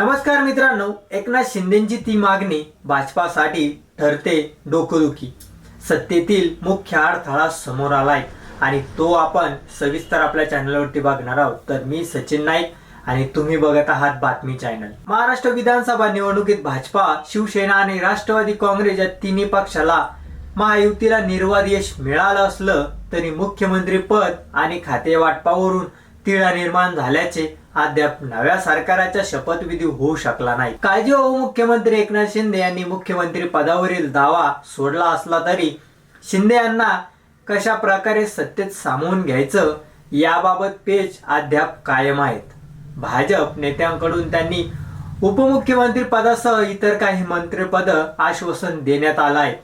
नमस्कार मित्रांनो एकनाथ शिंदेची ती मागणी भाजपासाठी ठरते डोकदुखी. सत्तेतील मुख्य अडथळा समोर आलाय आणि तो आपण सविस्तर आपल्या चॅनलवरती बघणार आहोत. तर मी सचिन नाईक आणि तुम्ही बघत आहात बातमी चॅनल. महाराष्ट्र विधानसभा निवडणुकीत भाजपा शिवसेना आणि राष्ट्रवादी काँग्रेस या तिन्ही पक्षाला महायुतीला निर्वाद यश मिळालं असलं तरी मुख्यमंत्री पद आणि खाते वाटपावरून तिळा निर्माण झाल्याचे अद्याप नव्या सरकाराच्या शपथविधी होऊ शकला नाही. काळजी मुख्यमंत्री एकनाथ शिंदे यांनी मुख्यमंत्री पदावरील दावा सोडला असला तरी शिंदे यांना कशा प्रकारे सत्तेत सामावून घ्यायचं याबाबत पेच अद्याप कायम आहेत. भाजप नेत्यांकडून त्यांनी उपमुख्यमंत्री पदासह इतर काही मंत्रिपद आश्वासन देण्यात आलं आहे.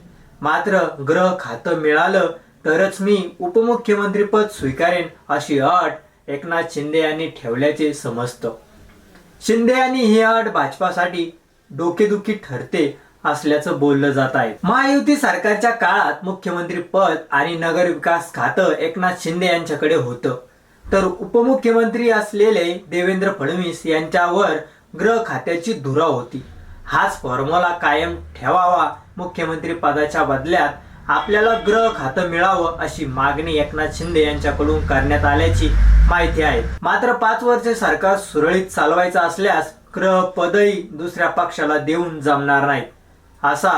मात्र ग्रह खातं मिळालं तरच मी उपमुख्यमंत्रीपद स्वीकारेन अशी अट एकनाथ शिंदे यांनी ठेवल्याचे समजतं. शिंदे यांनी ही अट भाजपासाठी डोकेदुखी ठरते असल्याचं बोललं जात आहे. महायुती सरकारच्या काळात मुख्यमंत्री पद आणि नगर विकास खातं एकनाथ शिंदे यांच्याकडे होतं. तर उपमुख्यमंत्री असलेले देवेंद्र फडणवीस यांच्यावर गृह खात्याची धुरा होती. हाच फॉर्म्युला कायम ठेवावा मुख्यमंत्री पदाच्या बदल्यात आपल्याला ग्रह खातं मिळावं अशी मागणी एकनाथ शिंदे यांच्याकडून करण्यात आल्याची माहिती आहे. मात्र पाच वर्षे सरकार सुरळीत चालवायचं असल्यास ग्रह पदही दुसऱ्या पक्षाला देऊन जमणार नाही असा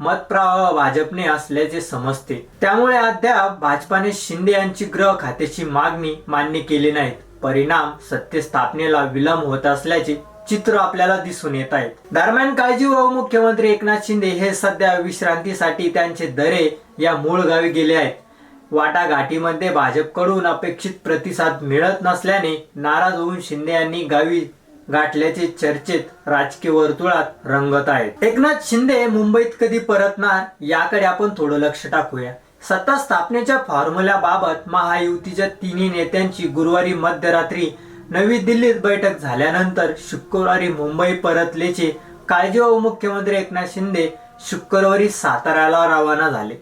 मतप्रवाह भाजपने असल्याचे समजते. त्यामुळे अद्याप भाजपाने शिंदे यांची ग्रह खात्याची मागणी मान्य केली नाहीत. परिणाम सत्तेस्थापनेला विलंब होत असल्याचे चित्र आपल्याला दिसून येत आहेत. दरम्यान काळजी मुख्यमंत्री एकनाथ शिंदे हे सध्या विश्रांतीसाठी त्यांचे दरे या मूळ गावी गेले आहेत. वाटाघाटीमध्ये भाजपकडून अपेक्षित प्रतिसाद मिळत नसल्याने नाराज होऊन शिंदे यांनी गावी गाठल्याचे चर्चेत राजकीय वर्तुळात रंगत आहेत. एकनाथ शिंदे मुंबईत कधी परतणार याकडे आपण थोडं लक्ष टाकूया. सत्ता स्थापनेच्या फॉर्म्युल्याबाबत महायुतीच्या तिन्ही नेत्यांची गुरुवारी मध्यरात्री नवी दिल्लीत बैठक झाल्यानंतर शुक्रवारी मुंबई परतल्याचे काळजीवाहू मुख्यमंत्री एकनाथ शिंदे शुक्रवारी साताऱ्याला रवाना झाले.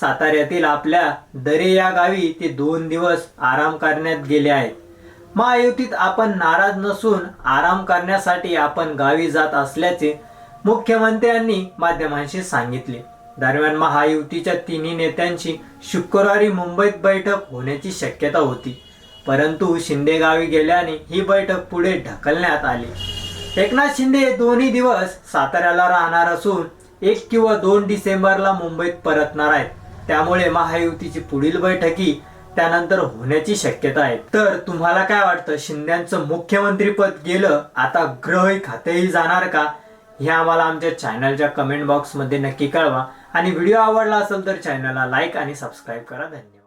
साताऱ्यातील आपल्या दरे या गावी ते दोन दिवस आराम करण्यात गेले आहेत. महायुतीत आपण नाराज नसून आराम करण्यासाठी आपण गावी जात असल्याचे मुख्यमंत्र्यांनी माध्यमांशी सांगितले. दरम्यान महायुतीच्या तिन्ही नेत्यांची शुक्रवारी मुंबईत बैठक होण्याची शक्यता होती. परंतु शिंदे गावी गेल्याने ही बैठक पुढे ढकलण्यात आली. एकनाथ शिंदे हे दोन्ही दिवस साताऱ्याला राहणार असून एक किंवा दोन डिसेंबरला मुंबईत परतणार आहेत. त्यामुळे महायुतीची पुढील बैठकी त्यानंतर होण्याची शक्यता आहे. तर तुम्हाला काय वाटतं शिंद्यांचं मुख्यमंत्रीपद गेलं आता ग्रह खातेही जाणार का? हे आम्हाला आमच्या चॅनलच्या कमेंट बॉक्समध्ये नक्की कळवा. आणि व्हिडिओ आवडला असेल तर चॅनलला लाईक आणि सबस्क्राईब करा. धन्यवाद.